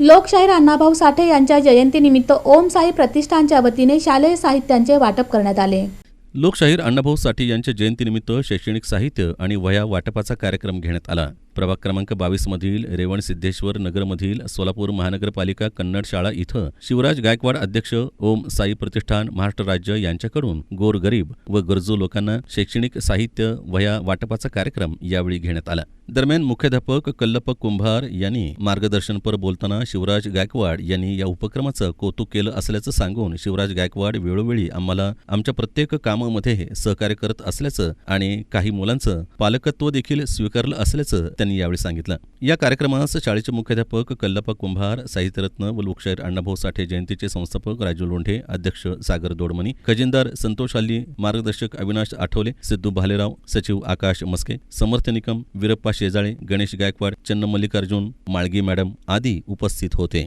लोकशाहीर अण्णाभाऊ साठे यांच्या जयंतीनिमित्त ओम साई प्रतिष्ठानच्या वतीने शालेय साहित्यांचे वाटप करण्यात आले. लोकशाहीर अण्णाभाऊ साठे यांच्या जयंतीनिमित्त शैक्षणिक साहित्य आणि वया वाटपाचा कार्यक्रम घेण्यात आला. प्रभाग क्रमांक बावीस मधील रेवण सिद्धेश्वर नगरमधील सोलापूर महानगरपालिका कन्नड शाळा इथं शिवराज गायकवाड अध्यक्ष ओम साई प्रतिष्ठान महाराष्ट्र राज्य यांच्याकडून गोरगरीब व गरजू लोकांना शैक्षणिक साहित्य वह्या वाटपाचा कार्यक्रम यावेळी घेण्यात आला. दरम्यान मुख्याध्यापक कल्लप कुंभार यांनी मार्गदर्शनपर बोलताना शिवराज गायकवाड यांनी या उपक्रमाचं कौतुक केलं असल्याचं सांगून शिवराज गायकवाड वेळोवेळी आम्हाला आमच्या प्रत्येक कामामध्ये सहकार्य करत असल्याचं आणि काही मुलांचं पालकत्व देखील स्वीकारलं असल्याचं त्यांनी यावेळी सांगितलं. या कार्यक्रमास शाळेचे मुख्याध्यापक कल्लप्पा कुंभार साहित्यरत्न व लोकशाहीर अण्णाभाऊ साठे जयंतीचे संस्थापक राजू लोंढे अध्यक्ष सागर दोडमणी खजिनदार संतोष हल्ली मार्गदर्शक अविनाश आठवले सिद्धू भालेराव सचिव आकाश मस्के समर्थ निकम वीरप्पा शेजाळे गणेश गायकवाड चन्न मल्लिकार्जुन माळगी मॅडम आदी उपस्थित होते.